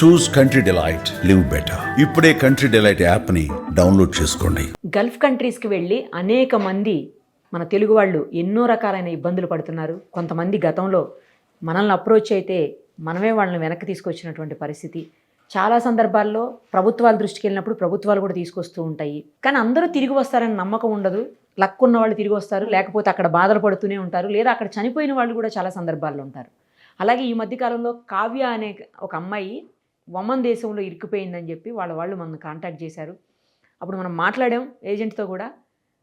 Choose country delight live better ఇప్పుడే country delight యాప్ని download చేసుకోండి. గల్ఫ్ కంట్రీస్కి వెళ్ళి అనేక మంది మన తెలుగు వాళ్ళు ఎన్నో రకాలైన ఇబ్బందులు పడుతున్నారు. కొంతమంది గతంలో మనల్ని అప్రోచ్ అయితే మనమే వాళ్ళని వెనక్కి తీసుకొచ్చినటువంటి పరిస్థితి. చాలా సందర్భాల్లో ప్రభుత్వాల దృష్టికి వెళ్ళినప్పుడు ప్రభుత్వాలు కూడా తీసుకొస్తూ ఉంటాయి. కానీ అందరూ తిరిగి వస్తారని నమ్మకం ఉండదు. లక్ ఉన్న వాళ్ళు తిరిగి వస్తారు. లేకపోతే అక్కడ బాధలు పడుతూనే ఉంటారు. లేదా అక్కడ చనిపోయిన వాళ్ళు కూడా చాలా సందర్భాల్లో ఉంటారు. అలాగే ఈ మధ్యకాలంలో కావ్య అనే ఒక అమ్మాయి వమన్ దేశంలో ఇరుక్కుపోయిందని చెప్పి వాళ్ళ వాళ్ళు మనల్ని కాంటాక్ట్ చేశారు. అప్పుడు మనం మాట్లాడాం ఏజెంట్తో కూడా.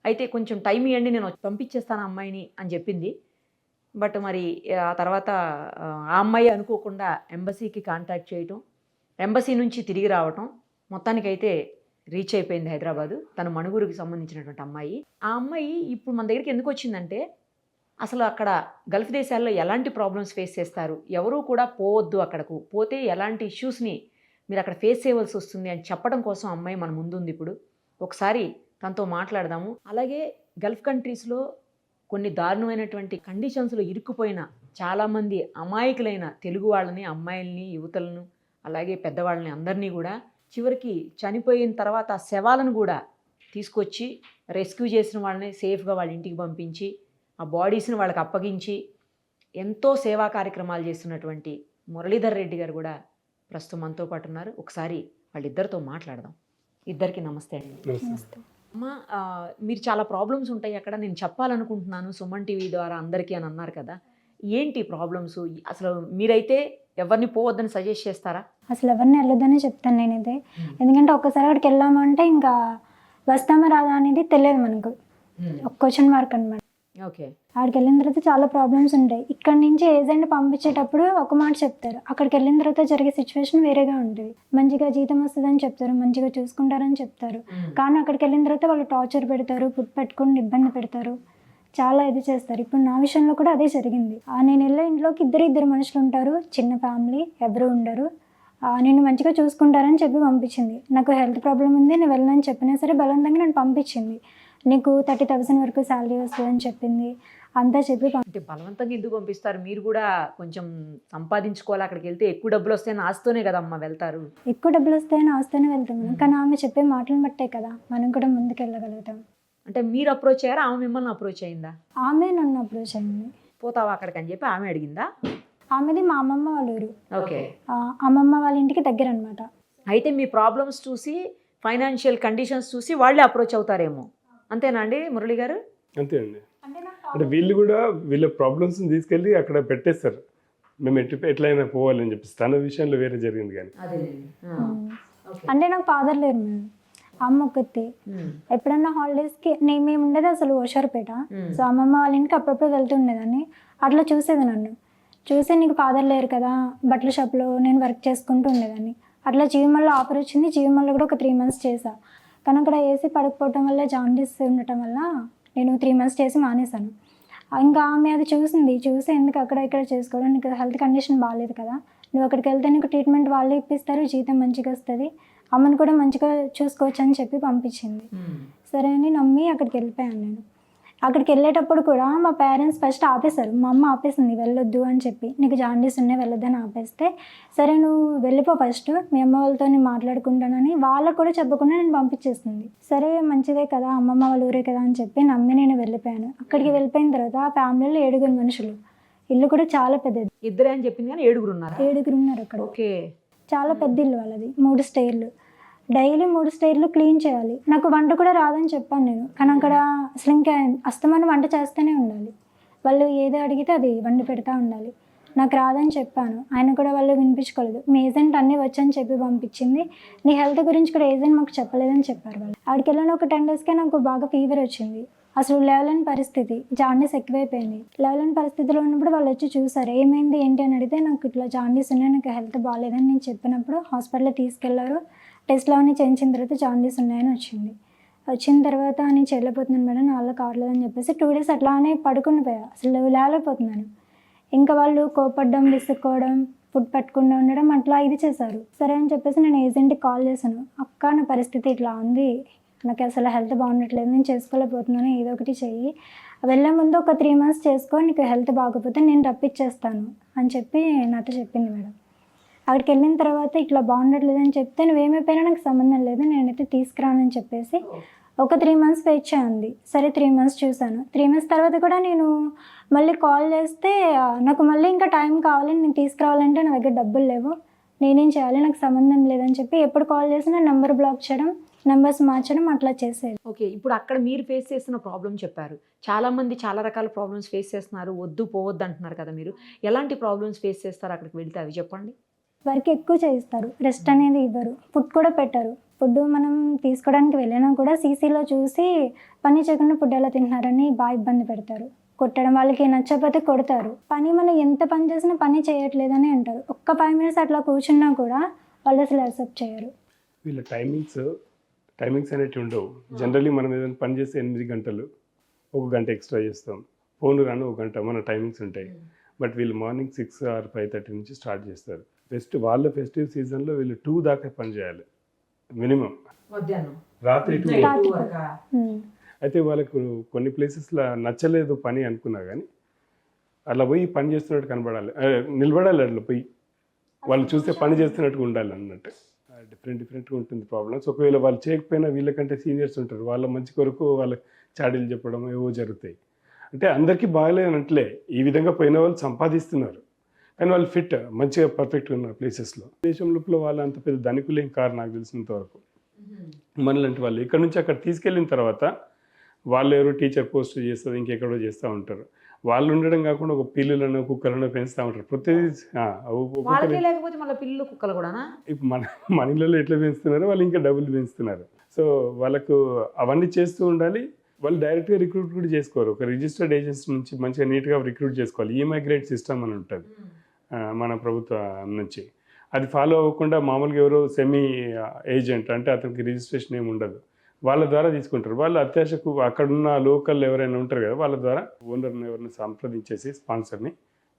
అయితే కొంచెం టైం ఇవ్వండి నేను పంపించేస్తాను అమ్మాయిని అని చెప్పింది. బట్ మరి ఆ తర్వాత ఆ అమ్మాయి అనుకోకుండా ఎంబసీకి కాంటాక్ట్ చేయటం ఎంబసీ నుంచి తిరిగి రావటం మొత్తానికైతే రీచ్ అయిపోయింది హైదరాబాదు. తన మణుగురికి సంబంధించినటువంటి అమ్మాయి. ఆ అమ్మాయి ఇప్పుడు మన దగ్గరికి ఎందుకు వచ్చిందంటే అసలు అక్కడ గల్ఫ్ దేశాల్లో ఎలాంటి ప్రాబ్లమ్స్ ఫేస్ చేస్తారు? ఎవరూ కూడా పోవద్దు అక్కడకు. పోతే ఎలాంటి ఇష్యూస్ని మీరు అక్కడ ఫేస్ చేయవలసి వస్తుంది అని చెప్పడం కోసం అమ్మాయి మన ముందుంది ఇప్పుడు. ఒకసారి తనతో మాట్లాడదాము. అలాగే గల్ఫ్ కంట్రీస్లో కొన్ని దారుణమైనటువంటి కండిషన్స్లో ఇరుక్కుపోయిన చాలామంది అమాయకులైన తెలుగు వాళ్ళని అమ్మాయిల్ని యువతలను అలాగే పెద్దవాళ్ళని అందరినీ కూడా చివరికి చనిపోయిన తర్వాత ఆ శవాలను కూడా తీసుకొచ్చి రెస్క్యూ చేసిన వాళ్ళని సేఫ్గా వాళ్ళ ఇంటికి పంపించి ఆ బాడీస్ని వాళ్ళకి అప్పగించి ఎంతో సేవా కార్యక్రమాలు చేస్తున్నటువంటి మురళీధర్ రెడ్డి గారు కూడా ప్రస్తుతం మనతో పాటు ఉన్నారు. ఒకసారి వాళ్ళిద్దరితో మాట్లాడదాం. ఇద్దరికి నమస్తే అండి. అమ్మ ఆ, మీరు చాలా ప్రాబ్లమ్స్ ఉంటాయి అక్కడ. నేను చెప్పాలనుకుంటున్నాను సుమన్ టీవీ ద్వారా అందరికీ అని అన్నారు కదా. ఏంటి ప్రాబ్లమ్స్? అసలు మీరైతే ఎవరిని పోవద్దని సజెస్ట్ చేస్తారా? అసలు ఎవరిని వెళ్ళొద్దనే చెప్తాను నేనైతే ఎందుకంటే ఒక్కసారి అక్కడికి వెళ్ళామంటే ఇంకా వస్తామా రాదా అనేది తెలియదు మనకు. ఒక క్వశ్చన్ మార్క్ అనమాట అక్కడికి వెళ్ళిన తర్వాత చాలా ప్రాబ్లమ్స్ ఉంటాయి. ఇక్కడ నుంచి ఏజెంట్ పంపించేటప్పుడు ఒక మాట చెప్తారు. అక్కడికి వెళ్ళిన తర్వాత జరిగే సిచ్యువేషన్ వేరేగా ఉంటుంది. మంచిగా జీతం వస్తుందని చెప్తారు. మంచిగా చూసుకుంటారని చెప్తారు. కానీ అక్కడికి వెళ్ళిన తర్వాత వాళ్ళు టార్చర్ పెడతారు ఫుడ్ పెట్టుకుని ఇబ్బంది పెడతారు. చాలా ఇది చేస్తారు. ఇప్పుడు నా విషయంలో కూడా అదే జరిగింది. ఆ నేను వెళ్ళే ఇంట్లోకి ఇద్దరు ఇద్దరు మనుషులు ఉంటారు. చిన్న ఫ్యామిలీ ఎవరు ఉండరు. నేను మంచిగా చూసుకుంటారని చెప్పి పంపించింది. నాకు హెల్త్ ప్రాబ్లం ఉంది నేను వెళ్ళనని చెప్పినా సరే బలవంతంగా నన్ను పంపించింది. నీకు థర్టీ థౌసండ్ వరకు శాలరీ వస్తుందని చెప్పింది. అంతా చెప్పి అంటే బలవంతంగా ఎందుకు పంపిస్తారు? మీరు కూడా కొంచెం సంపాదించుకోవాలి. అక్కడికి వెళ్తే ఎక్కువ డబ్బులు వస్తాయని ఆశతోనే కదమ్మా వెళ్తారు. ఎక్కువ డబ్బులు వస్తాయని ఆస్తేనే వెళ్తాం. కానీ ఆమె చెప్పే మాటలను బట్టే కదా మనం కూడా ముందుకు వెళ్ళగలుగుతాం. అంటే మీరు అప్రోచ్ అయ్యారా? ఆమె మిమ్మల్ని అప్రోచ్ అయిందా? ఆమె నన్ను అప్రోచ్ అయింది. పోతావా అక్కడికి అని చెప్పి ఆమె అడిగిందా? ఆమెది మా అమ్మమ్మ వాళ్ళ ఊరు. ఓకే. అమ్మమ్మ వాళ్ళ ఇంటికి దగ్గర అనమాట అయితే మీ ప్రాబ్లమ్స్ చూసి ఫైనాన్షియల్ కండిషన్స్ చూసి వాళ్ళే అప్రోచ్ అవుతారేమో. అంతేనా అండి మురళి గారు? అంతే అండి. అంటే వీళ్ళు కూడా వీళ్ళ ప్రాబ్లమ్స్ని తీసుకెళ్ళి అక్కడ పెట్టేస్తారు. మేము ఎటు ఎట్లయినా పోవాలని చెప్పేసి. తన విషయంలో వేరే జరిగింది కానీ. అంటే నాకు ఫాదర్ లేరు మేము అమ్మ ఒక్కతే. ఎప్పుడన్నా హాలిడేస్కి నేను మేము ఉండేది అసలు ఓషార్పేట. సో అమ్మమ్మ వాళ్ళ ఇంటికి అప్పుడప్పుడు వెళ్తుండేదాన్ని అట్లా చూసేది నన్ను. చూసి నీకు ఫాదర్ లేరు కదా బట్టల షాప్లో నేను వర్క్ చేసుకుంటూ ఉండేదాన్ని. అట్లా జీవమల్లో ఆఫర్ వచ్చింది. జీవమల్లో కూడా ఒక త్రీ మంత్స్ చేసా కానీ అక్కడ ఏసీ పడకపోవటం వల్ల జాండీస్ ఉండటం వల్ల నేను త్రీ మంత్స్ చేసి మానేశాను. ఇంకా ఆమె అది చూసింది. చూసి ఎందుకు అక్కడ ఇక్కడ చేసుకోవడం? నీకు హెల్త్ కండిషన్ బాగాలేదు కదా. నువ్వు అక్కడికి వెళ్తే నీకు ట్రీట్మెంట్ వాళ్ళే ఇప్పిస్తారు. జీతం మంచిగా వస్తుంది. అమ్మని కూడా మంచిగా చూసుకోవచ్చు అని చెప్పి పంపించింది. సరే అని నమ్మి అక్కడికి వెళ్ళిపోయాను నేను. అక్కడికి వెళ్ళేటప్పుడు కూడా మా పేరెంట్స్ ఫస్ట్ ఆపేశారు. మా అమ్మ ఆపేసింది వెళ్ళొద్దు అని చెప్పి. నీకు జాండీస్ ఉన్నాయి వెళ్ళొద్దని ఆపేస్తే సరే నువ్వు వెళ్ళిపో ఫస్ట్ మీ అమ్మ వాళ్ళతో నేను మాట్లాడుకుంటానని వాళ్ళకు కూడా చెప్పకుండా నేను పంపించేస్తుంది సరే మంచిదే కదా అమ్మమ్మ వాళ్ళ ఊరే కదా అని చెప్పి నమ్మి నేను వెళ్ళిపోయాను. అక్కడికి వెళ్ళిపోయిన తర్వాత ఆ ఫ్యామిలీలో ఏడుగురు మనుషులు. ఇల్లు కూడా చాలా పెద్దది. ఇద్దరే అని చెప్పింది కానీ ఏడుగురు ఉన్నారా? ఏడుగురు ఉన్నారు అక్కడ. ఓకే. చాలా పెద్ద ఇల్లు వాళ్ళది. మూడు స్టైర్లు డైలీ మూడు స్టైర్లు క్లీన్ చేయాలి. నాకు వంట కూడా రాదని చెప్పాను నేను. కానీ అక్కడ అసలు ఇంకా అస్తమాన వంట చేస్తూనే ఉండాలి. వాళ్ళు ఏదో అడిగితే అది వండి పెడతా ఉండాలి. నాకు రాదని చెప్పాను. ఆయన కూడా వాళ్ళు వినిపించుకోలేదు. మీ ఏజెంట్ అన్నీ వచ్చని చెప్పి పంపించింది. నీ హెల్త్ గురించి కూడా ఏజెంట్ మాకు చెప్పలేదని చెప్పారు వాళ్ళు. ఆడికి వెళ్ళిన ఒక టెన్ డేస్కే నాకు బాగా ఫీవర్ వచ్చింది. అసలు లేవలేని పరిస్థితి. జాండీస్ ఎక్కువైపోయింది లేవలేని పరిస్థితిలో ఉన్నప్పుడు వాళ్ళు వచ్చి చూసారు. ఏమైంది ఏంటి అని అడిగితే నాకు ఇట్లా జాండీస్ ఉన్నాయి. నాకు హెల్త్ బాగాలేదని నేను చెప్పినప్పుడు హాస్పిటల్లో తీసుకెళ్ళారు. టెస్ట్లో అన్ని చేయించిన తర్వాత జాండీస్ ఉన్నాయని వచ్చింది. వచ్చిన తర్వాత నేను చేయలేకపోతున్నాను మేడం నా వల్ల అని చెప్పేసి టూ డేస్ అట్లానే పడుకుని పోయా. అసలు లేకపోతున్నాను ఇంకా వాళ్ళు కోపడ్డం విసుక్కోవడం ఫుడ్ పట్టకుండా ఉండడం అట్లా ఇది చేశారు. సరే అని చెప్పేసి నేను ఏజెంట్కి కాల్ చేశాను. అక్క నా పరిస్థితి ఇట్లా ఉంది. నాకు అసలు హెల్త్ బాగుండట్లేదు నేను చేసుకోలేకపోతున్నాను ఏదో ఒకటి చెయ్యి. వెళ్ళే ముందు ఒక త్రీ మంత్స్ చేసుకో నీకు హెల్త్ బాగోకపోతే నేను రప్పించేస్తాను అని చెప్పి నాతో చెప్పింది మేడం. అక్కడికి వెళ్ళిన తర్వాత ఇట్లా బాగుండట్లేదని చెప్తే నువ్వేమైపోయినా నాకు సంబంధం లేదు నేనైతే తీసుకురానని చెప్పేసి ఒక త్రీ మంత్స్ వెయిట్ చేయండి సరే త్రీ మంత్స్ చూశాను. త్రీ మంత్స్ తర్వాత కూడా నేను మళ్ళీ కాల్ చేస్తే నాకు మళ్ళీ ఇంకా టైం కావాలి నేను తీసుకురావాలంటే నా దగ్గర డబ్బులు లేవు. నేనేం చేయాలి? నాకు సంబంధం లేదని చెప్పి ఎప్పుడు కాల్ చేసినా నెంబర్ బ్లాక్ చేయడం నెంబర్స్ మార్చడం అట్లా చేసేది. ఓకే ఇప్పుడు అక్కడ మీరు ఫేస్ చేస్తున్న ప్రాబ్లం చెప్పారు. చాలా మంది చాలా రకాల ప్రాబ్లమ్స్ ఫేస్ చేస్తున్నారు. వద్దు పోవద్దు అంటున్నారు కదా మీరు. ఎలాంటి ప్రాబ్లమ్స్ ఫేస్ చేస్తారు అక్కడికి వెళ్తే అవి చెప్పండి? వర్క్ ఎక్కువ చేయిస్తారు. రెస్ట్ అనేది ఇవ్వరు. ఫుడ్ కూడా పెట్టరు. ఫుడ్ మనం తీసుకోవడానికి వెళ్ళినా కూడా సీసీలో చూసి పని చేయకుండా ఫుడ్ ఎలా తింటున్నారని బాగా ఇబ్బంది పెడతారు. కొట్టడం వాళ్ళకి నచ్చకపోతే కొడతారు. పని మనం ఎంత పని చేసినా పని చేయట్లేదని అంటారు. ఒక్క ఫైవ్ మినిట్స్ అట్లా కూర్చున్నా కూడా వాళ్ళు అసలు యాక్సెప్ట్ చేయరు. వీళ్ళ టైమింగ్స్ టైమింగ్స్ అనేవి ఉండవు. జనరల్లీ మనం ఏదైనా పని చేస్తే ఎనిమిది గంటలు ఒక గంట ఎక్స్ట్రా చేస్తాం. ఫోన్ రాను ఒక గంట మన టైమింగ్స్ ఉంటాయి. బట్ వీళ్ళు morning six or five thirty నుంచి స్టార్ట్ చేస్తారు. ఫెస్ట్ వాళ్ళ ఫెస్టివ్ సీజన్లో వీళ్ళు టూ దాకా పని చేయాలి మినిమం రాత్రి టూ. అయితే వాళ్ళకు కొన్ని ప్లేసెస్లో నచ్చలేదు పని అనుకున్నా కానీ అట్లా పోయి పని చేస్తున్నట్టు కనబడాలి. నిలబడాలి అట్లా పోయి. వాళ్ళు చూస్తే పని చేస్తున్నట్టుగా ఉండాలి అన్నట్టు. డిఫరెంట్ డిఫరెంట్గా ఉంటుంది ప్రాబ్లమ్స్ ఒకవేళ వాళ్ళు చేయకపోయినా వీళ్ళకంటే సీనియర్స్ ఉంటారు. వాళ్ళ మంచి కొరకు వాళ్ళ చాడీలు చెప్పడం ఏవో జరుగుతాయి. అంటే అందరికీ బాగలేదనట్లే ఈ విధంగా పోయిన వాళ్ళు సంపాదిస్తున్నారు. కానీ వాళ్ళు ఫిట్ మంచిగా పర్ఫెక్ట్గా ఉన్నారు ప్లేసెస్లో. దేశం లోపల వాళ్ళు అంత పెద్ద ధనికులేం కారు నాకు తెలిసినంత వరకు. మనలాంటి వాళ్ళు ఇక్కడ నుంచి అక్కడ తీసుకెళ్ళిన తర్వాత వాళ్ళు ఎవరో టీచర్ పోస్ట్ చేస్తారు ఇంకెక్కడో చేస్తూ ఉంటారు. వాళ్ళు ఉండడం కాకుండా ఒక పిల్లులను కుక్కలను పెంచుతూ ఉంటారు. ప్రతిదీ మన మన ఇళ్ళలో ఎట్లా పెంచుతున్నారో? వాళ్ళు ఇంకా డబ్బులు పెంచుతున్నారు. సో వాళ్ళకు అవన్నీ చేస్తూ ఉండాలి. వాళ్ళు డైరెక్ట్గా రిక్రూట్ కూడా చేసుకోరు. ఒక రిజిస్టర్డ్ ఏజెన్సీ నుంచి మంచిగా నీట్గా రిక్రూట్ చేసుకోవాలి. ఈమైగ్రేట్ సిస్టమ్ అని ఉంటుంది. మన ప్రభుత్వం నుంచి. అది ఫాలో అవ్వకుండా మామూలుగా ఎవరో సెమీ ఏజెంట్ అంటే అతనికి రిజిస్ట్రేషన్ ఏమి ఉండదు. వాళ్ళ ద్వారా తీసుకుంటారు. వాళ్ళు అత్యాశకు అక్కడున్న లోకల్ ఎవరైనా ఉంటారు కదా వాళ్ళ ద్వారా ఓనర్ని ఎవరిని సంప్రదించేసి స్పాన్సర్ని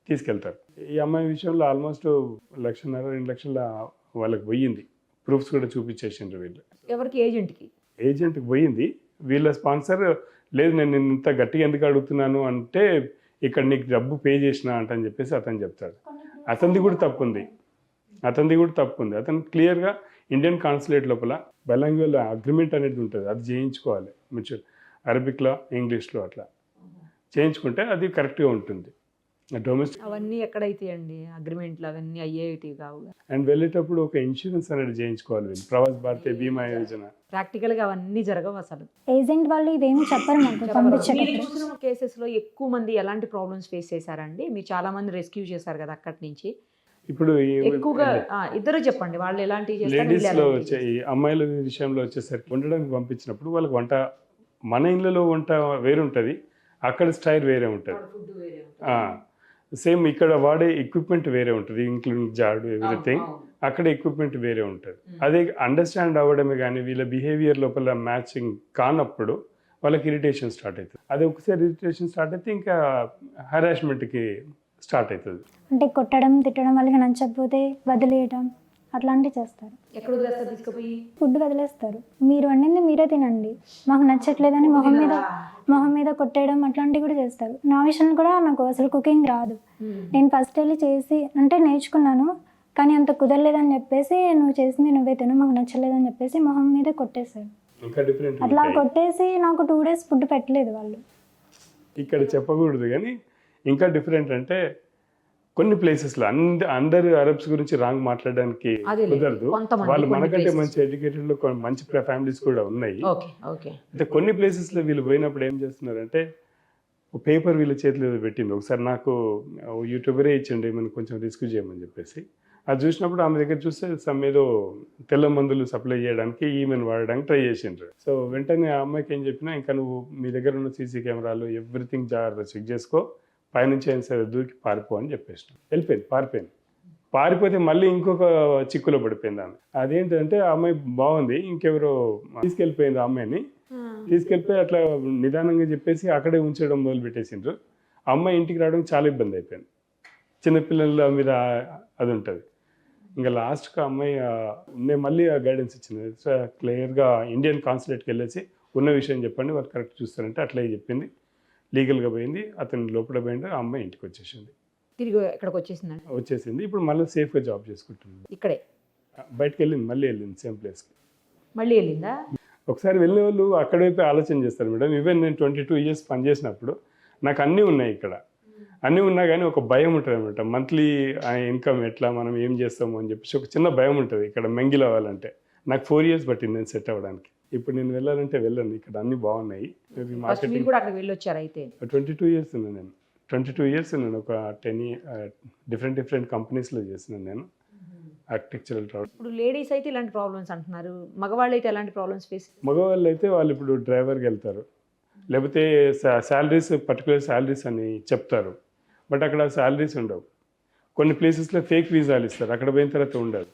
తీసుకెళ్తారు. ఈ అమ్మాయి విషయంలో ఆల్మోస్ట్ లక్షన్నర రెండు లక్షల వాళ్ళకి పోయింది. ప్రూఫ్స్ కూడా చూపించేసిండ్రు వీళ్ళు. ఎవరికి? ఏజెంట్కి ఏజెంట్కి పోయింది. వీళ్ళ స్పాన్సర్ లేదు నేను ఇంత గట్టిగా ఎందుకు అడుగుతున్నాను అంటే ఇక్కడ నీకు డబ్బు పే చేసిన అంట అని చెప్పేసి అతను చెప్తాడు. అతనిది కూడా తప్పు ఉంది అతనిది కూడా తప్పు ఉంది అతను క్లియర్గా ఇండియన్ కాన్సులేట్ లోపల బెలాంగ్వేల్ అగ్రిమెంట్ అనేది ఉంటుంది. అది చేయించుకోవాలి. మ్యూచువల్ అరబిక్లో ఇంగ్లీష్లో అట్లా. చేయించుకుంటే అది కరెక్ట్గా ఉంటుంది. డొమెస్టిక్ అవన్నీ ఎక్కడైతే అండి అగ్రిమెంట్లు అవన్నీ అయ్యేవి కావు. అండ్ వెళ్ళేటప్పుడు ఒక ఇన్సూరెన్స్ అనేది చేయించుకోవాలి ప్రవాస్ భారతీయ బీమా యోజన. ప్రాక్టికల్గా అవన్నీ జరగవు అసలు. ఏజెంట్ వాళ్ళు ఇవేమి చెప్పరు పంపించేటప్పుడు చూసిన కేసెస్లో ఎక్కువ మంది ఎలాంటి ప్రాబ్లమ్స్ ఫేస్ చేశారండి? మీరు చాలా మంది రెస్క్యూ చేశారు కదా అక్కడి నుంచి. ఇప్పుడు ఎక్కువగా ఇద్దరు చెప్పండి వాళ్ళు ఎలాంటివి వచ్చే ఈ అమ్మాయిల విషయంలో వచ్చేసరికి వండడానికి పంపించినప్పుడు వాళ్ళకి వంట మన ఇళ్ళలో వంట వేరే ఉంటుంది. అక్కడ స్టైల్ వేరే ఉంటుంది. సేమ్ ఇక్కడ వాడే ఎక్విప్మెంట్ వేరే ఉంటుంది ఇంక్లూడింగ్ జాడు ఎవ్రీథింగ్ అక్కడ ఎక్విప్మెంట్ వేరే ఉంటుంది. అదే అండర్స్టాండ్ అవ్వడమే కానీ వీళ్ళ బిహేవియర్ లోపల మ్యాచింగ్ కానప్పుడు వాళ్ళకి ఇరిటేషన్ స్టార్ట్ అవుతుంది అదే ఒకసారి ఇరిటేషన్ స్టార్ట్ అయితే ఇంకా హరాస్మెంట్కి స్టార్ట్ అవుతుంది అంటే కొట్టడం తిట్టడం వాళ్ళకి నచ్చకపోతే వదిలేయడం అట్లాంటివి చేస్తారు. ఎక్కడ వదిలేస్తారు తీసుకుపోయి? ఫుడ్ వదిలేస్తారు. మీరు వండింది మీరే తినండి. మాకు నచ్చట్లేదని మొహం మీద మొహం మీద కొట్టేయడం అట్లాంటివి కూడా చేస్తారు. నా విషయంలో కూడా నాకు అసలు కుకింగ్ రాదు. నేను ఫస్ట్ వెళ్ళి చేసి అంటే నేర్చుకున్నాను కానీ అంత కుదరలేదని చెప్పేసి నువ్వు చేసింది నువ్వే తిను మాకు నచ్చలేదని చెప్పేసి మొహం మీద కొట్టేశారు. ఇంకా డిఫరెంట్ అట్లా కొట్టేసి నాకు టూ డేస్ ఫుడ్ పెట్టలేదు వాళ్ళు. ఇక్కడ చెప్పకూడదు కానీ ఇంకా డిఫరెంట్ అంటే కొన్ని ప్లేసెస్లో అంద అందరు అరబ్స్ గురించి రాంగ్ మాట్లాడడానికి. కుదరదు. వాళ్ళు మనకంటే. మంచి ఎడ్యుకేటెడ్ మంచి ఫ్యామిలీస్ కూడా ఉన్నాయి. అయితే కొన్ని ప్లేసెస్లో వీళ్ళు పోయినప్పుడు ఏం చేస్తున్నారంటే ఒక పేపర్ వీళ్ళ చేతిలో పెట్టింది. ఒకసారి నాకు యూట్యూబరే ఇచ్చండి మనం కొంచెం రిస్క్ చేయమని చెప్పేసి. అది చూసినప్పుడు ఆమె దగ్గర చూస్తే సమ్ ఏదో తెల్ల మందులు సప్లై చేయడానికి ఈమెను వాడడానికి ట్రై చేసిండ్రు. సో వెంటనే ఆ అమ్మాయికి ఏం చెప్పినా ఇంకా నువ్వు మీ దగ్గర ఉన్న సీసీ కెమెరాలు ఎవ్రీథింగ్ జాగ్రత్త చెక్ చేసుకో. పైనుంచి అయినా సరే దూకి పారిపో అని చెప్పేసిన. వెళ్ళిపోయింది పారిపోయింది. పారిపోతే మళ్ళీ ఇంకొక చిక్కులో పడిపోయింది ఆమె. అదేంటంటే ఆ అమ్మాయి బాగుంది ఇంకెవరో తీసుకెళ్ళిపోయింది ఆ అమ్మాయిని. తీసుకెళ్ళిపోయి అట్లా నిదానంగా చెప్పేసి అక్కడే ఉంచడం మొదలు పెట్టేసిండ్రు అమ్మాయి ఇంటికి రావడం చాలా ఇబ్బంది అయిపోయింది. చిన్నపిల్లల మీద అది ఉంటుంది. ఇంకా లాస్ట్కి అమ్మాయి నేను మళ్ళీ గైడెన్స్ ఇచ్చింది. క్లియర్గా ఇండియన్ కాన్సులేట్కి వెళ్ళేసి ఉన్న విషయం చెప్పండి వాళ్ళు కరెక్ట్ చూస్తారంటే అట్లే చెప్పింది. లీగల్గా పోయింది. అతను లోపల పోయిండు. ఆ అమ్మాయి ఇంటికి వచ్చేసింది. తిరిగి ఇక్కడికి వచ్చేసిందండి వచ్చేసింది. ఇప్పుడు మళ్ళీ సేఫ్గా జాబ్ చేసుకుంటుంది. ఇక్కడే? బయటకు వెళ్ళింది మళ్ళీ వెళ్ళింది. సేమ్ ప్లేస్కి. మళ్ళీ వెళ్ళిందా? ఒకసారి వెళ్ళిన వాళ్ళు అక్కడ వైపు ఆలోచన చేస్తారు మేడం. ఈవెన్ నేను ట్వంటీ టూ ఇయర్స్ పనిచేసినప్పుడు నాకు అన్నీ ఉన్నాయి ఇక్కడ. అన్నీ ఉన్నా కానీ ఒక భయం ఉంటుంది అనమాట మంత్లీ ఇన్కమ్ ఎట్లా మనం ఏం చేస్తాము అని చెప్పేసి ఒక చిన్న భయం ఉంటుంది ఇక్కడ మెంగిల్ అవ్వాలంటే. నాకు ఫోర్ ఇయర్స్ పట్టింది నేను సెట్ అవ్వడానికి. ఇప్పుడు నేను వెళ్ళాలంటే వెళ్ళను ఇక్కడ అన్నీ బాగున్నాయి. మార్కెటింగ్ కూడా అక్కడికి వెళ్ళి వచ్చారు అయితే ట్వంటీ టూ ఇయర్స్ ఉన్నాను నేను ట్వంటీ టూ ఇయర్స్ ఉన్నాను ఒక టెన్ డిఫరెంట్ డిఫరెంట్ కంపెనీస్లో చేసినాను నేను ఆర్కిటెక్చరల్ ట్రావెల్ ఇప్పుడు లేడీస్ అయితే ఇలాంటి ప్రాబ్లమ్స్ అంటున్నారు. మగవాళ్ళు అయితే ఎలాంటి ప్రాబ్లమ్స్ ఫేస్ మగవాళ్ళు అయితే వాళ్ళు ఇప్పుడు డ్రైవర్కి వెళ్తారు. లేకపోతే శాలరీస్ పర్టికులర్ శాలరీస్ అని చెప్తారు. బట్ అక్కడ శాలరీస్ ఉండవు. కొన్ని ప్లేసెస్లో ఫేక్ వీసాలు ఇస్తారు. అక్కడ పోయిన తర్వాత ఉండదు.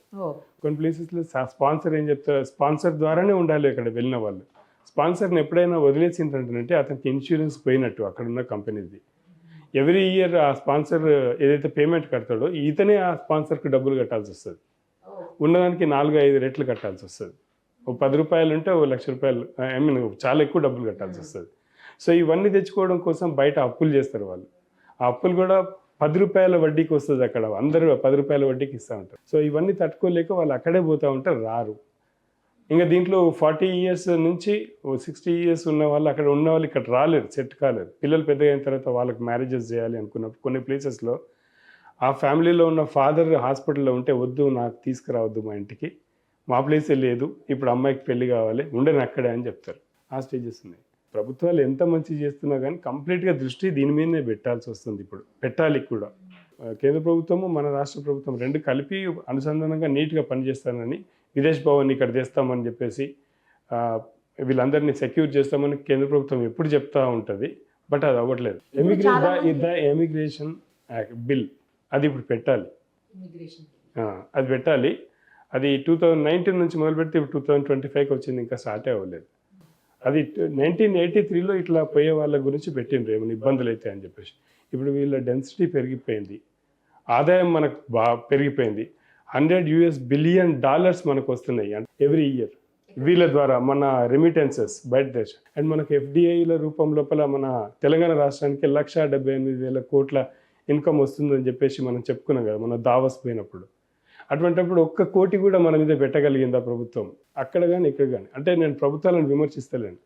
కొన్ని ప్లేసెస్లో స్పాన్సర్ ఏం చెప్తారు? స్పాన్సర్ ద్వారానే ఉండాలి అక్కడ వెళ్ళిన వాళ్ళు. స్పాన్సర్ని ఎప్పుడైనా వదిలేసిందంటే అతనికి ఇన్సూరెన్స్ పోయినట్టు అక్కడ ఉన్న కంపెనీది ఎవ్రీ ఇయర్ ఆ స్పాన్సర్ ఏదైతే పేమెంట్ కడతాడో ఇతనే ఆ స్పాన్సర్కి డబ్బులు కట్టాల్సి వస్తుంది. ఉన్నదానికి నాలుగు ఐదు రెట్లు కట్టాల్సి వస్తుంది. ఓ పది రూపాయలు ఉంటే ఓ లక్ష రూపాయలు ఐ మీన్ చాలా ఎక్కువ డబ్బులు కట్టాల్సి వస్తుంది. సో ఇవన్నీ తెచ్చుకోవడం కోసం బయట అప్పులు చేస్తారు వాళ్ళు. ఆ అప్పులు కూడా పది రూపాయల వడ్డీకి వస్తుంది అక్కడ. అందరూ పది రూపాయల వడ్డీకి ఇస్తూ ఉంటారు. సో ఇవన్నీ తట్టుకోలేక వాళ్ళు అక్కడే పోతూ ఉంటారు రారు. ఇంకా దీంట్లో ఫార్టీ ఇయర్స్ నుంచి ఓ సిక్స్టీ ఇయర్స్ ఉన్న వాళ్ళు అక్కడ ఉన్న వాళ్ళు ఇక్కడ రాలేరు సెట్ కాలేరు. పిల్లలు పెద్దగా అయిన తర్వాత వాళ్ళకి మ్యారేజెస్ చేయాలి అనుకున్నప్పుడు కొన్ని ప్లేసెస్లో ఆ ఫ్యామిలీలో ఉన్న ఫాదర్ హాస్పిటల్లో ఉంటే వద్దు నాకు తీసుకురావద్దు మా ఇంటికి. మా ప్లేసే లేదు. ఇప్పుడు అమ్మాయికి పెళ్ళి కావాలి. ఉండని అక్కడే అని చెప్తారు. ఆ స్టేజెస్ ఉన్నాయి. ప్రభుత్వాలు ఎంత మంచి చేస్తున్నా కానీ కంప్లీట్గా దృష్టి దీని మీదనే పెట్టాల్సి వస్తుంది ఇప్పుడు. పెట్టాలి కూడా. కేంద్ర ప్రభుత్వము మన రాష్ట్ర ప్రభుత్వం రెండు కలిపి అనుసంధానంగా నీట్గా పనిచేస్తానని విదేశ్ భవన్ ఇక్కడ తెస్తామని చెప్పేసి వీళ్ళందరినీ సెక్యూర్ చేస్తామని కేంద్ర ప్రభుత్వం ఎప్పుడు చెప్తా ఉంటుంది బట్ అది అవ్వట్లేదు. ఎమిగ్రే ద ఎమిగ్రేషన్ బిల్ అది ఇప్పుడు పెట్టాలి. అది పెట్టాలి. అది టూ థౌజండ్ నైన్టీన్ నుంచి మొదలు పెడితే ఇప్పుడు టూ థౌజండ్ ట్వంటీ ఫైవ్కి వచ్చింది ఇంకా స్టార్టే అవ్వలేదు. అది నైన్టీన్ ఎయిటీ త్రీలో ఇట్లా పోయే వాళ్ళ గురించి పెట్టిండ్రు ఏమైనా ఇబ్బందులు అయితే అని చెప్పేసి. ఇప్పుడు వీళ్ళ డెన్సిటీ పెరిగిపోయింది. ఆదాయం మనకు బాగా పెరిగిపోయింది. హండ్రెడ్ యుఎస్ బిలియన్ డాలర్స్ మనకు వస్తున్నాయి ఎవ్రీ ఇయర్. వీళ్ళ ద్వారా మన రెమిటెన్సెస్ బయట దేశం. అండ్ మనకు ఎఫ్డిఐల రూపం లోపల మన తెలంగాణ రాష్ట్రానికి లక్ష డెబ్బై ఎనిమిది వేల కోట్ల ఇన్కమ్ వస్తుందని చెప్పేసి మనం చెప్పుకున్నాం కదా మన దావస్ పోయినప్పుడు. అటువంటిప్పుడు ఒక్క కోటి కూడా మన మీద పెట్టగలిగిందా ప్రభుత్వం? అక్కడ కానీ ఇక్కడ కానీ అంటే నేను ప్రభుత్వాలను విమర్శిస్తలేను.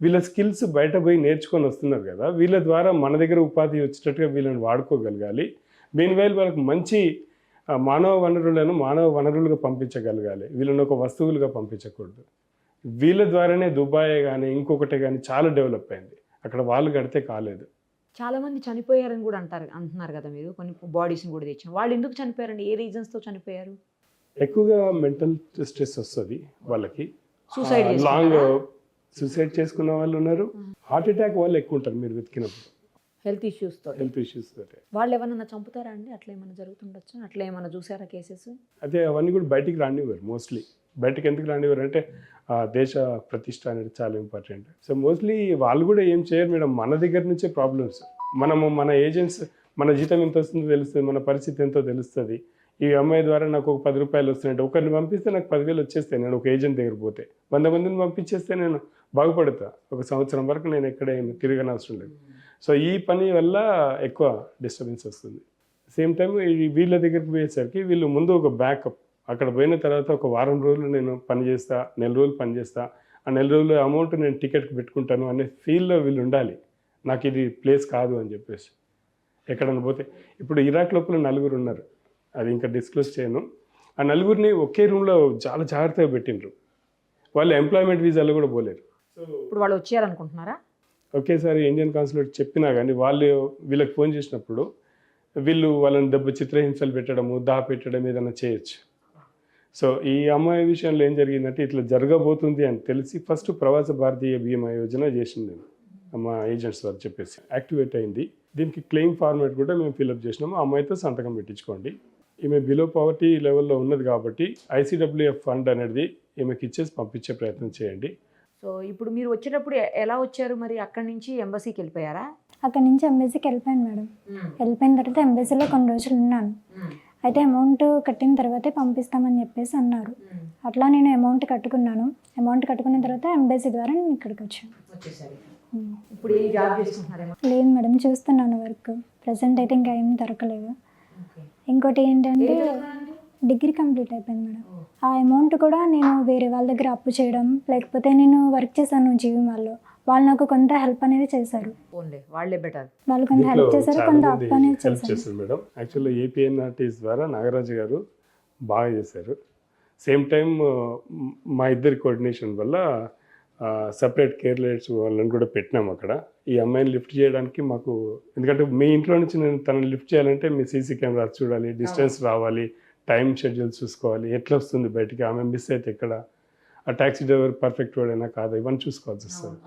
వీళ్ళ స్కిల్స్ బయట పోయి నేర్చుకొని వస్తున్నారు కదా వీళ్ళ ద్వారా మన దగ్గర ఉపాధి వచ్చేటట్టుగా వీళ్ళని వాడుకోగలగాలి. మీన్వైల్ వాళ్ళకి మంచి మానవ వనరులను మానవ వనరులుగా పంపించగలగాలి. వీళ్ళని ఒక వస్తువులుగా పంపించకూడదు. వీళ్ళ ద్వారానే దుబాయ్ కానీ ఇంకొకటి కానీ చాలా డెవలప్ అయింది. అక్కడ వాళ్ళు కడితే కాలేదు. చాలా మంది చనిపోయారని కూడా అంటారు అంటున్నారు కదా మీరు. కొన్ని బాడీస్ని కూడా తెచ్చాం వాళ్ళు ఎందుకు చనిపోయారండి? ఏ రీజన్స్తో చనిపోయారు? ఎక్కువగా మెంటల్ స్ట్రెస్ వస్తుంది వాళ్ళకి. Suicide లాంగ్ సూసైడ్ చేసుకున్న వాళ్ళు ఉన్నారు. హార్ట్ అటాక్ వాళ్ళు ఎక్కువ ఉంటారు మీరు వెతికినప్పుడు. హెల్త్ ఇష్యూస్తో హెల్త్ ఇష్యూస్ తోటి. వాళ్ళు ఏమన్నా చంపుతారా అండి? అట్లా ఏమైనా జరుగుతుండొచ్చు? అట్లా ఏమైనా చూసారా కేసెస్ అదే అవన్నీ కూడా బయటికి రానివ్వరు మోస్ట్లీ బయటకు ఎందుకు రానివ్వరు? అంటే ఆ దేశ ప్రతిష్ట అనేది చాలా ఇంపార్టెంట్ సో మోస్ట్లీ వాళ్ళు కూడా ఏం చేయరు మేడం. మన దగ్గర నుంచే ప్రాబ్లమ్స్ మనము మన ఏజెంట్స్ మన జీతం ఎంత వస్తుందో తెలుస్తుంది మన పరిస్థితి ఎంతో తెలుస్తుంది. ఈ అమ్మాయి ద్వారా నాకు ఒక పది రూపాయలు వస్తున్నాయంటే ఒకరిని పంపిస్తే నాకు పదివేలు వచ్చేస్తాయి. నేను ఒక ఏజెంట్ దగ్గర పోతే వంద మందిని పంపించేస్తే నేను బాగుపడతా. ఒక సంవత్సరం వరకు నేను ఎక్కడ ఏమి తిరగనవసరం లేదు. సో ఈ పని వల్ల ఎక్కువ డిస్టర్బెన్స్ వస్తుంది. సేమ్ టైం ఈ వీళ్ళ దగ్గరికి పోయేసరికి వీళ్ళు ముందు ఒక బ్యాకప్ అక్కడ పోయిన తర్వాత ఒక వారం రోజులు నేను పని చేస్తా నెల రోజులు పని చేస్తా. ఆ నెల రోజుల అమౌంట్ నేను టికెట్కి పెట్టుకుంటాను అనే ఫీల్లో వీళ్ళు ఉండాలి. నాకు ఇది ప్లేస్ కాదు అని చెప్పేసి. ఎక్కడన్నా పోతే. ఇప్పుడు ఇరాక్ లోపల నలుగురు ఉన్నారు. అది ఇంకా డిస్క్లోజ్ చేయను. ఆ నలుగురిని ఒకే రూమ్లో చాలా జాగ్రత్తగా పెట్టిండ్రు. వాళ్ళు ఎంప్లాయ్మెంట్ వీసాలో కూడా పోలేరు. ఇప్పుడు వాళ్ళు వచ్చారనుకుంటున్నారా ఒకేసారి ఇండియన్ కాన్సులేట్ చెప్పినా కానీ వాళ్ళు వీళ్ళకి ఫోన్ చేసినప్పుడు వీళ్ళు వాళ్ళని దెబ్బ చిత్రహింసలు పెట్టడము దా పెట్టడం ఏదైనా చేయొచ్చు. సో ఈ అమ్మాయి విషయంలో ఏం జరిగిందంటే ఇట్లా జరగబోతుంది అని తెలిసి ఫస్ట్ ప్రవాస భారతీయ బీమా యోజన చేసింది నేను మా ఏజెంట్స్ వారు చెప్పేసి. యాక్టివేట్ అయింది. దీనికి క్లెయిమ్ ఫార్మేట్ కూడా మేము ఫిల్అప్ చేసినాము అమ్మాయితో సంతకం పెట్టించుకోండి. ఈమె బిలో పవర్టీ లెవెల్లో ఉన్నది కాబట్టి ఐసీడబ్ల్యూఎఫ్ ఫండ్ అనేది ఈమెకి ఇచ్చేసి పంపించే ప్రయత్నం చేయండి. సో ఇప్పుడు మీరు వచ్చేటప్పుడు ఎలా వచ్చారు మరి? అక్కడి నుంచి ఎంబసీకి వెళ్ళిపోయారా? అక్కడ నుంచి ఎంబసీకి వెళ్ళిపోయాను మేడం. వెళ్ళిపోయిన తర్వాత ఎంబసీలో కొన్ని రోజులు ఉన్నాను. అయితే అమౌంట్ కట్టిన తర్వాతే పంపిస్తామని చెప్పేసి అన్నారు. అట్లా నేను అమౌంట్ కట్టుకున్నాను. అమౌంట్ కట్టుకున్న తర్వాత ఎంబసీ ద్వారా నేను ఇక్కడికి వచ్చాను. ఉమ్. ఇప్పుడు ఏం జాబ్ చేస్తుంటున్నారేమో లేదు మేడం చూస్తున్నాను వర్క్ ప్రజెంట్ అయితే ఇంకా ఏం దొరకలేదు. ఇంకోటి ఏంటంటే డిగ్రీ కంప్లీట్ అయిపోయింది మేడం ఆ అమౌంట్ కూడా నేను వేరే వాళ్ళ దగ్గర అప్పు చేయడం లేకపోతే నేను వర్క్ చేశాను జీవి వాళ్ళు నాకు కొంత హెల్ప్ అనేది చేశారు. ఓన్లీ వాళ్ళే బెటర్ వాళ్ళు కొంత హెల్ప్ చేశారు కొంత అనేది హెల్ప్ చేశారు. మేడం. యాక్చువల్లీ ఏపీఎన్ఆర్టీస్ ద్వారా నాగరాజు గారు బాగా చేశారు. సేమ్ టైం మా ఇద్దరి కోఆర్డినేషన్ వల్ల సపరేట్ కేర్ లైట్స్ వాళ్ళని కూడా పెట్టినాం అక్కడ. ఈ అమ్మాయిని లిఫ్ట్ చేయడానికి మాకు ఎందుకంటే మీ ఇంట్లో నుంచి నేను తనని లిఫ్ట్ చేయాలంటే మీ సీసీ కెమెరాస్ చూడాలి డిస్టెన్స్ రావాలి టైం షెడ్యూల్ చూసుకోవాలి ఎట్లా వస్తుంది బయటికి ఆమె మిస్ అయితే ఎక్కడ? ఆ ట్యాక్సీ డ్రైవర్ పర్ఫెక్ట్ వాడైనా కాదా ఇవన్నీ చూసుకోవాల్సి వస్తుంది.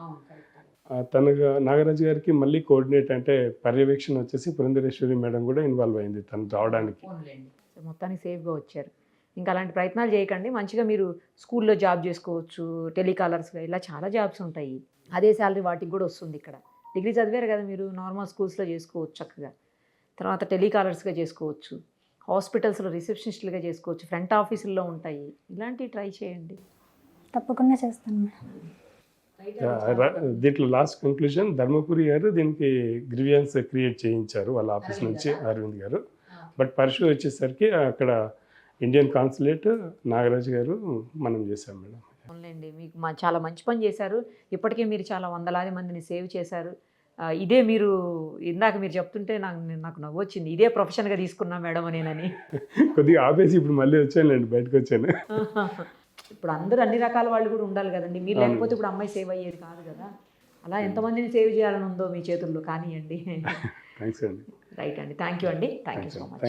తనగా నాగరాజు గారికి మళ్ళీ కోఆర్డినేట్ అంటే పర్యవేక్షణ వచ్చేసి పురంధరేశ్వరి మేడం కూడా ఇన్వాల్వ్ అయింది తను రావడానికి. మొత్తానికి సేఫ్గా వచ్చారు. ఇంకా అలాంటి ప్రయత్నాలు చేయకండి. మంచిగా మీరు స్కూల్లో జాబ్ చేసుకోవచ్చు టెలికాలర్స్గా ఇలా చాలా జాబ్స్ ఉంటాయి. అదే శాలరీ వాటికి కూడా వస్తుంది ఇక్కడ. డిగ్రీ చదివారు కదా మీరు నార్మల్ స్కూల్స్లో చేసుకోవచ్చు చక్కగా. తర్వాత టెలికాలర్స్గా చేసుకోవచ్చు. హాస్పిటల్స్లో రిసెప్షనిస్టులుగా చేసుకోవచ్చు ఫ్రంట్ ఆఫీసుల్లో ఉంటాయి. ఇలాంటివి ట్రై చేయండి. తప్పకుండా చేస్తాను మేడం. దీంట్లో లాస్ట్ కంక్లూజన్ ధర్మపురి గారు దీనికి గ్రివియన్స్ క్రియేట్ చేయించారు వాళ్ళ ఆఫీస్ నుంచి అరవింద్ గారు. బట్ పర్షు వచ్చేసరికి అక్కడ ఇండియన్ కాన్సులేట్ నాగరాజు గారు మనం చేశాం మేడం. అవునులేండి మీకు మా చాలా మంచి పని చేశారు. ఇప్పటికే మీరు చాలా వందలాది మందిని సేవ్ చేశారు. ఇదే మీరు ఇందాక మీరు చెప్తుంటే నాకు నాకు నవ్వు వచ్చింది. ఇదే ప్రొఫెషన్గా తీసుకున్నా మేడం నేనని కొద్దిగా ఆపేసి ఇప్పుడు మళ్ళీ వచ్చానులేండి బయటకు వచ్చాను. ఇప్పుడు అందరూ అన్ని రకాల వాళ్ళు కూడా ఉండాలి కదండి. మీరు లేకపోతే ఇప్పుడు అమ్మాయి సేవ్ అయ్యేది కాదు కదా. అలా ఎంతమందిని సేవ్ చేయాలని ఉందో మీ చేతుల్లో కానివ్వండి. థ్యాంక్స్ అండి. రైట్ అండి. థ్యాంక్ యూ అండి. Thank you so much.